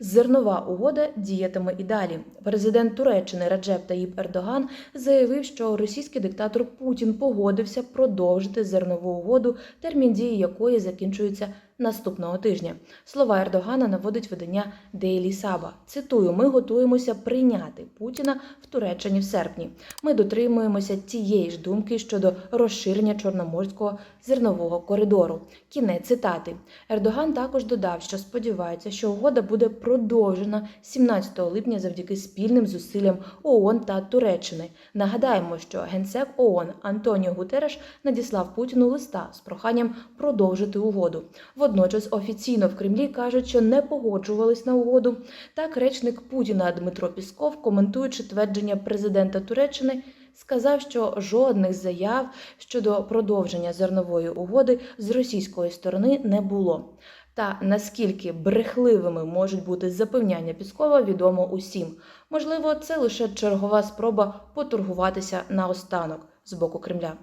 Зернова угода діятиме і далі. Президент Туреччини Раджеп Таїп Ердоган заявив, що російський диктатор Путін погодився продовжити зернову угоду, термін дії якої закінчується наступного тижня. Слова Ердогана наводить видання Daily Saba. Цитую: ми готуємося прийняти Путіна в Туреччині в серпні. Ми дотримуємося тієї ж думки щодо розширення чорноморського зернового коридору. Кінець цитати. Ердоган також додав, що сподівається, що угода буде продовжена 17 липня завдяки спільним зусиллям ООН та Туреччини. Нагадаємо, що генсек ООН Антоніо Гутереш надіслав Путіну листа з проханням продовжити угоду. Водночас офіційно в Кремлі кажуть, що не погоджувались на угоду. Так, речник Путіна Дмитро Пісков, коментуючи твердження президента Туреччини, сказав, що жодних заяв щодо продовження зернової угоди з російської сторони не було. Та наскільки брехливими можуть бути запевняння Піскова, відомо усім. Можливо, це лише чергова спроба поторгуватися наостанок з боку Кремля.